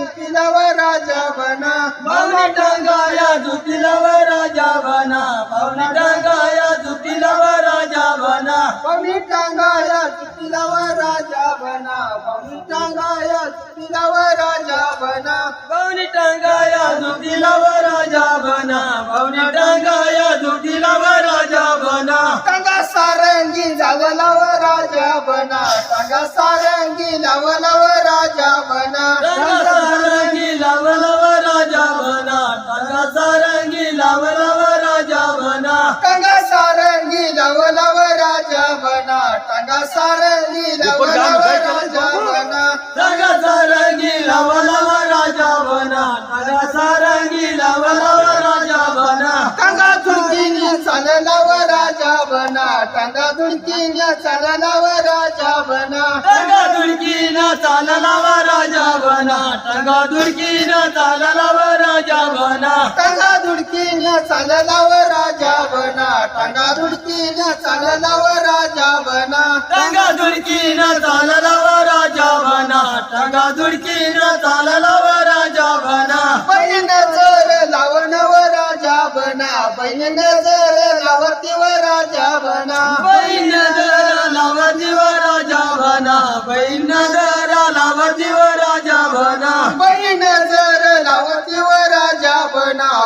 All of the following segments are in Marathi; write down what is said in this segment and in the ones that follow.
व राजा बना. पाहुणे टांगाया जुतीला व राजा बना. पाहुणे टांगाया जुतीला व राजा बना. टांगाया व राजा बना. टांगाया व राजा बना. टांगाया जुतीला व राजा बना. टांगाया जुतीला व राजा बना. टांगा सारंगी लावला व राजा बना. टांगा सारंगी लावला व राजा सारंगी टांगा सारंगी चाललाव राजा बना. टांगा धुडकीने चाललाव राजा बना. टांगा धुडकीने चाललाव राजा बना. टांगा धुडकीने चालला व राजा बना. टांगा धुडकीने चालला व राजा बना. टांगा धुडकीने चालला व राजा बना. टांगा धुडकीने चालला व राजा बना. बहीण जर लावण व राजा बना. बहीण जर लावती व राजा बना. बैन दरा लावती व राजा बना. दरा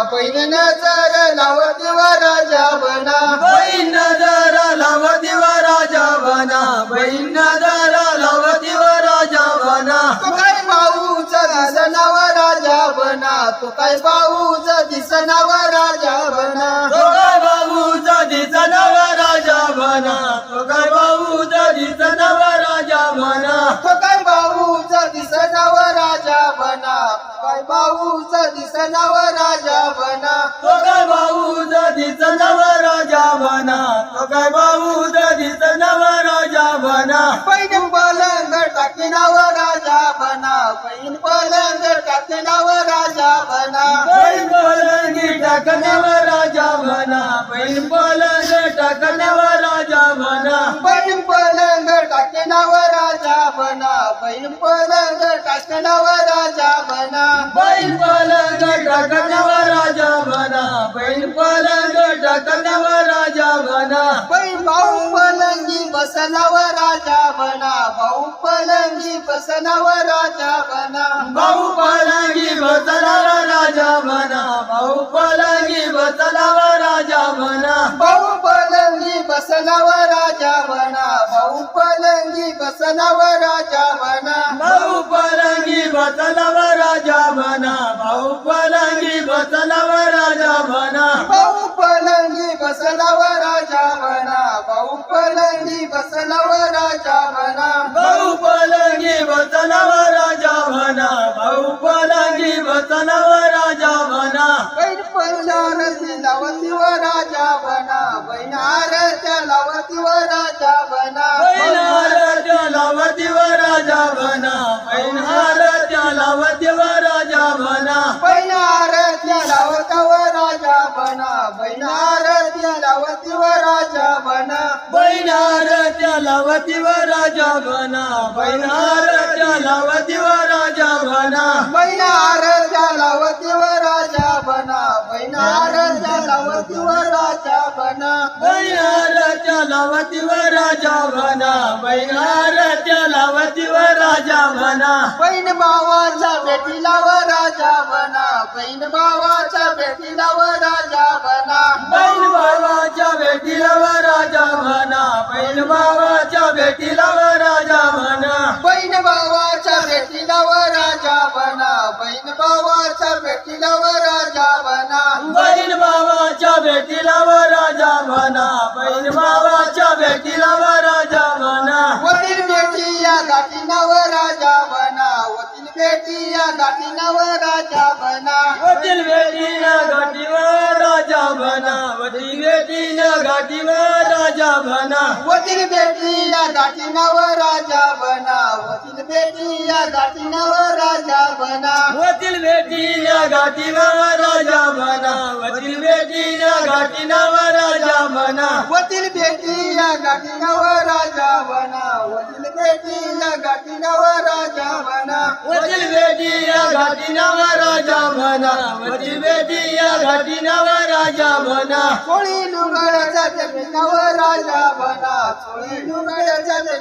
बना बहीण जर लावती व राजा बना. बैन दरा लावती व राजा बना. बैन दरा लावती व राजा बना. तो काय भाऊच दिसनाव राजा बना. तो काय भाऊच दिसनाव राजा बना. तो काय बाबूचा दिसनव राजा बना. तो काय बाबूचा दिसनव राजा बना. तो काय काय भाऊच दिसनाव राजा बना. तो काय बाबूचा दिसनव राजा बना. तो काय बाबूचा दिसनव राजा बना. पैन पलंग टाकिनाव राजा बना. पैन पलंग टाकिनाव राजा बना. बैल पलंगी टाकण्यावर राजा बना. बैल पलंग टाकण्यावर राजा बना. पैन पलंग टाकिनाव राजा बना. पैन पलंग टाकिनाव राजा बना बैल पलंग टाकण्यावर राजा बना बैल पलंग टाकण्यावर राजा बना पै भाऊ पलंगी बसनाव राजा बना भाऊ पलंगी बसनाव राजा बना भाऊ पलंगी बसलावर राजा बना भाऊ पलंगी बसलावर राजा बना भाऊ पलंगी बसनाव राजा बना भाऊ पलंगी बसनाव राजा बसलाव राजा म्हणा भाऊ पलंगी राजा म्हणा. भाऊ पलंगी राजा म्हणा भाऊ पलंगी राजा म्हणा. बैल पंजान लावती राजा म्हणा बहिण आरत्या लावती राजा म्हणा. बहिण आरत्या लावती राजा म्हणा बहिण आरत्या लावती राजा म्हणा. बहिण आरत्या लावता व राजा म्हणा बैनार बैनार चलावती व राजा बना बैनार चलावती व राजा बना बैनार चलावती व राजा बना बैनार चलावती व राजा बना बैनार चलावती व राजा बना बैनार चलावती व राजा बना बहीण भावाचा भेटीला व राजा बना बहीण भावाचा भेटीला बाबाच्या भेटीला व राजा बना. बहीण भावाच्या भेटीला व राजा बना. बहीण भावाच्या भेटीला व राजा बना. बैल बाबाच्या भेटीला व राजा बना. बैल बाबाच्या भेटीला व राजा बना. वडील बेटी या गाठीना व राजा बना. वडील बेटी या गाठीना व राजा बना. वडील बेटीला घाटीवर राजा बना. वडील बेटीला घाटीवर राजा बना। वतील बेटी या दाटिनावर राजा बना. वतील बेटी या दाटिनावर राजा बना. वतील बेटी या गाठीनावर राजा बना. वतील बेटी या गाठीनावर राजा बना. वतील बेटी બેટીના ગાંઠીના રાજા વના વજીલ બેટીના ગાંઠીના રાજા વના વજીલ બેટીના ગાંઠીના રાજા વના વજીલ બેટીના ગાંઠીના રાજા વના કોળી નું ગળ જાતે રાજા વના કોળી નું ગળ જાતે